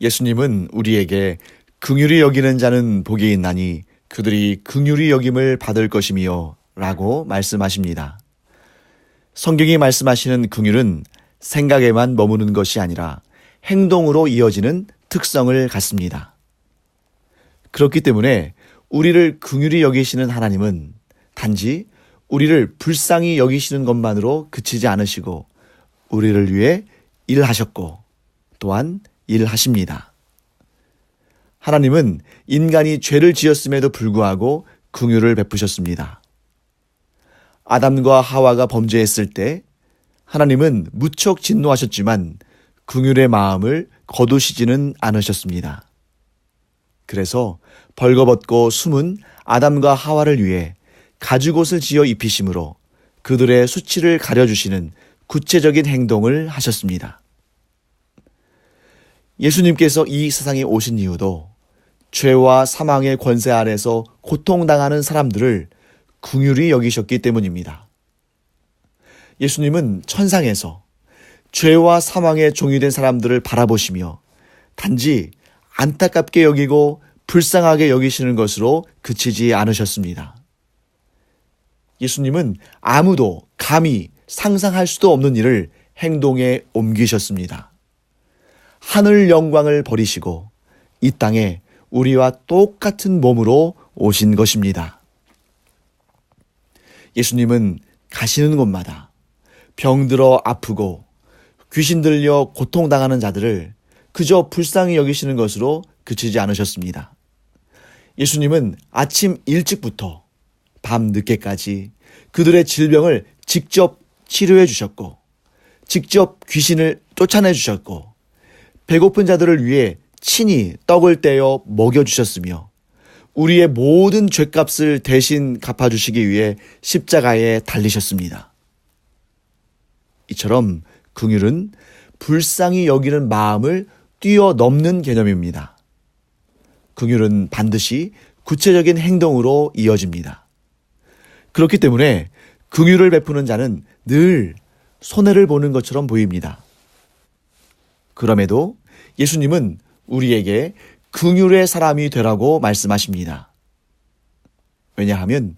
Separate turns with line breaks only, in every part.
예수님은 우리에게 긍휼히 여기는 자는 복이 있나니 그들이 긍휼히 여김을 받을 것이미요 라고 말씀하십니다. 성경이 말씀하시는 긍휼은 생각에만 머무는 것이 아니라 행동으로 이어지는 특성을 갖습니다. 그렇기 때문에 우리를 긍휼히 여기시는 하나님은 단지 우리를 불쌍히 여기시는 것만으로 그치지 않으시고 우리를 위해 일하셨고 또한 일하십니다. 하나님은 인간이 죄를 지었음에도 불구하고 긍휼을 베푸셨습니다. 아담과 하와가 범죄했을 때 하나님은 무척 진노하셨지만 긍휼의 마음을 거두시지는 않으셨습니다. 그래서 벌거벗고 숨은 아담과 하와를 위해 가죽옷을 지어 입히심으로 그들의 수치를 가려주시는 구체적인 행동을 하셨습니다. 예수님께서 이 세상에 오신 이유도 죄와 사망의 권세 아래서 고통당하는 사람들을 궁휼히 여기셨기 때문입니다. 예수님은 천상에서 죄와 사망의 종이 된 사람들을 바라보시며 단지 안타깝게 여기고 불쌍하게 여기시는 것으로 그치지 않으셨습니다. 예수님은 아무도 감히 상상할 수도 없는 일을 행동에 옮기셨습니다. 하늘 영광을 버리시고 이 땅에 우리와 똑같은 몸으로 오신 것입니다. 예수님은 가시는 곳마다 병들어 아프고 귀신 들려 고통당하는 자들을 그저 불쌍히 여기시는 것으로 그치지 않으셨습니다. 예수님은 아침 일찍부터 밤 늦게까지 그들의 질병을 직접 치료해 주셨고, 직접 귀신을 쫓아내 주셨고, 배고픈 자들을 위해 친히 떡을 떼어 먹여주셨으며, 우리의 모든 죄값을 대신 갚아주시기 위해 십자가에 달리셨습니다. 이처럼 긍휼은 불쌍히 여기는 마음을 뛰어넘는 개념입니다. 긍휼은 반드시 구체적인 행동으로 이어집니다. 그렇기 때문에 긍휼을 베푸는 자는 늘 손해를 보는 것처럼 보입니다. 그럼에도 예수님은 우리에게 긍휼의 사람이 되라고 말씀하십니다. 왜냐하면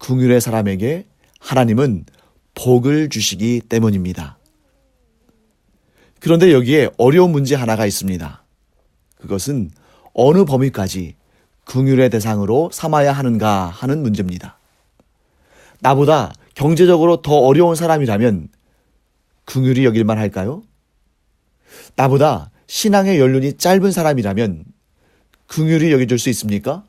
긍휼의 사람에게 하나님은 복을 주시기 때문입니다. 그런데 여기에 어려운 문제 하나가 있습니다. 그것은 어느 범위까지 긍휼의 대상으로 삼아야 하는가 하는 문제입니다. 나보다 경제적으로 더 어려운 사람이라면 긍휼히 여길만 할까요? 나보다 신앙의 연륜이 짧은 사람이라면 긍휼히 여겨줄 수 있습니까?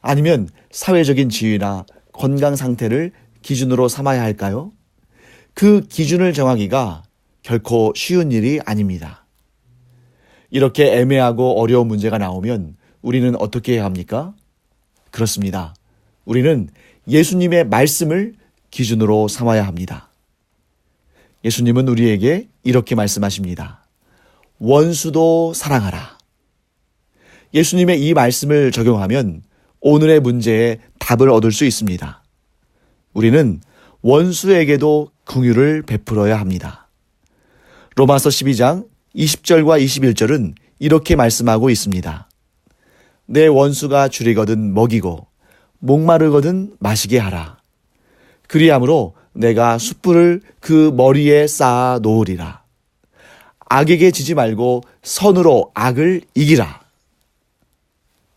아니면 사회적인 지위나 건강 상태를 기준으로 삼아야 할까요? 그 기준을 정하기가 결코 쉬운 일이 아닙니다. 이렇게 애매하고 어려운 문제가 나오면 우리는 어떻게 해야 합니까? 그렇습니다. 우리는 예수님의 말씀을 기준으로 삼아야 합니다. 예수님은 우리에게 이렇게 말씀하십니다. 원수도 사랑하라. 예수님의 이 말씀을 적용하면 오늘의 문제에 답을 얻을 수 있습니다. 우리는 원수에게도 긍휼을 베풀어야 합니다. 로마서 12장 20절과 21절은 이렇게 말씀하고 있습니다. 내 원수가 줄이거든 먹이고 목마르거든 마시게 하라. 그리함으로 내가 숯불을 그 머리에 쌓아 놓으리라. 악에게 지지 말고 선으로 악을 이기라.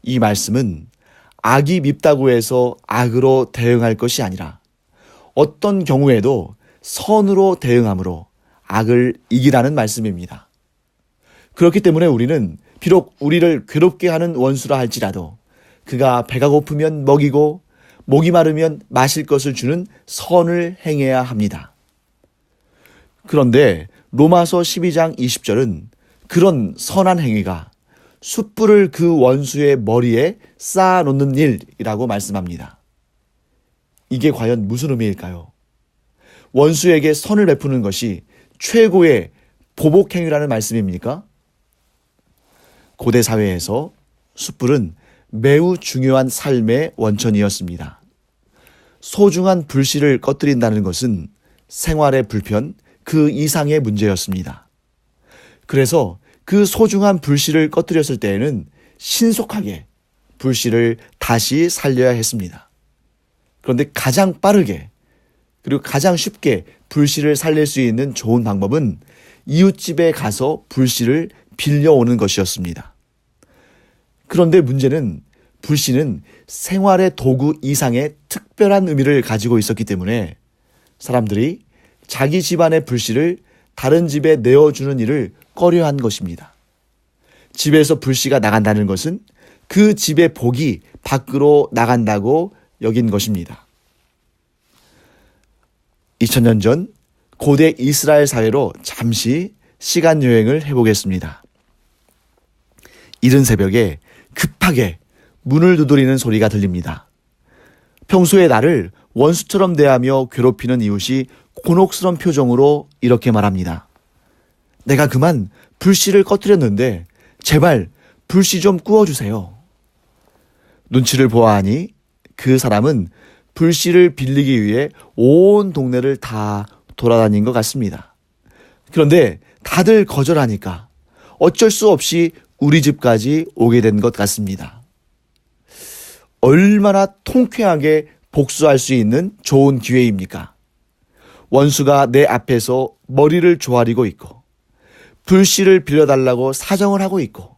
이 말씀은 악이 밉다고 해서 악으로 대응할 것이 아니라 어떤 경우에도 선으로 대응함으로 악을 이기라는 말씀입니다. 그렇기 때문에 우리는 비록 우리를 괴롭게 하는 원수라 할지라도 그가 배가 고프면 먹이고 목이 마르면 마실 것을 주는 선을 행해야 합니다. 그런데 로마서 12장 20절은 그런 선한 행위가 숯불을 그 원수의 머리에 쌓아 놓는 일이라고 말씀합니다. 이게 과연 무슨 의미일까요? 원수에게 선을 베푸는 것이 최고의 보복 행위라는 말씀입니까? 고대 사회에서 숯불은 매우 중요한 삶의 원천이었습니다. 소중한 불씨를 꺼뜨린다는 것은 생활의 불편 그 이상의 문제였습니다. 그래서 그 소중한 불씨를 꺼뜨렸을 때에는 신속하게 불씨를 다시 살려야 했습니다. 그런데 가장 빠르게 그리고 가장 쉽게 불씨를 살릴 수 있는 좋은 방법은 이웃집에 가서 불씨를 빌려오는 것이었습니다. 그런데 문제는 불씨는 생활의 도구 이상의 특별한 의미를 가지고 있었기 때문에 사람들이 자기 집안의 불씨를 다른 집에 내어주는 일을 꺼려한 것입니다. 집에서 불씨가 나간다는 것은 그 집의 복이 밖으로 나간다고 여긴 것입니다. 2000년 전 고대 이스라엘 사회로 잠시 시간 여행을 해보겠습니다. 이른 새벽에 급하게 문을 두드리는 소리가 들립니다. 평소에 나를 원수처럼 대하며 괴롭히는 이웃이 곤혹스런 표정으로 이렇게 말합니다. 내가 그만 불씨를 꺼뜨렸는데 제발 불씨 좀 구워주세요. 눈치를 보아하니 그 사람은 불씨를 빌리기 위해 온 동네를 다 돌아다닌 것 같습니다. 그런데 다들 거절하니까 어쩔 수 없이 우리 집까지 오게 된 것 같습니다. 얼마나 통쾌하게 복수할 수 있는 좋은 기회입니까? 원수가 내 앞에서 머리를 조아리고 있고, 불씨를 빌려달라고 사정을 하고 있고,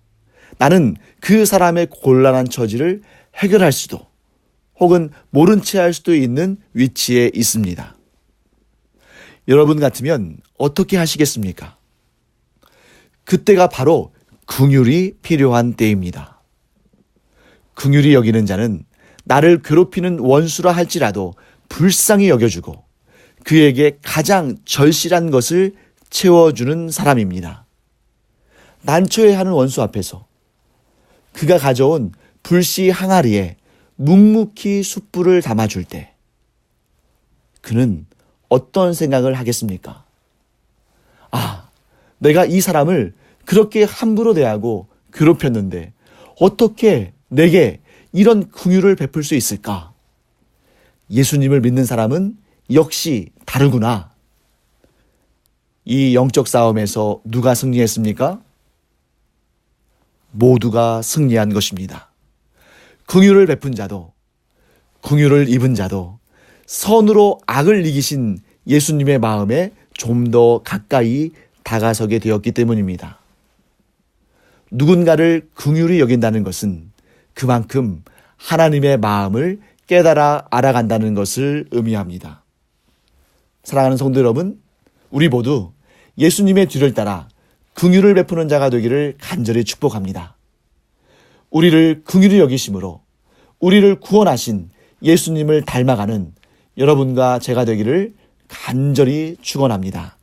나는 그 사람의 곤란한 처지를 해결할 수도, 혹은 모른 채 할 수도 있는 위치에 있습니다. 여러분 같으면 어떻게 하시겠습니까? 그때가 바로 긍휼이 필요한 때입니다. 긍휼이 여기는 자는 나를 괴롭히는 원수라 할지라도 불쌍히 여겨주고 그에게 가장 절실한 것을 채워주는 사람입니다. 난처해 하는 원수 앞에서 그가 가져온 불씨 항아리에 묵묵히 숯불을 담아줄 때 그는 어떤 생각을 하겠습니까? 아, 내가 이 사람을 그렇게 함부로 대하고 괴롭혔는데 어떻게 내게 이런 긍휼을 베풀 수 있을까? 예수님을 믿는 사람은 역시 다르구나. 이 영적 싸움에서 누가 승리했습니까? 모두가 승리한 것입니다. 긍휼을 베푼 자도 긍휼을 입은 자도 선으로 악을 이기신 예수님의 마음에 좀 더 가까이 다가서게 되었기 때문입니다. 누군가를 긍휼히 여긴다는 것은 그만큼 하나님의 마음을 깨달아 알아간다는 것을 의미합니다. 사랑하는 성도 여러분, 우리 모두 예수님의 뒤를 따라 긍휼을 베푸는 자가 되기를 간절히 축복합니다. 우리를 긍휼히 여기심으로 우리를 구원하신 예수님을 닮아가는 여러분과 제가 되기를 간절히 축원합니다.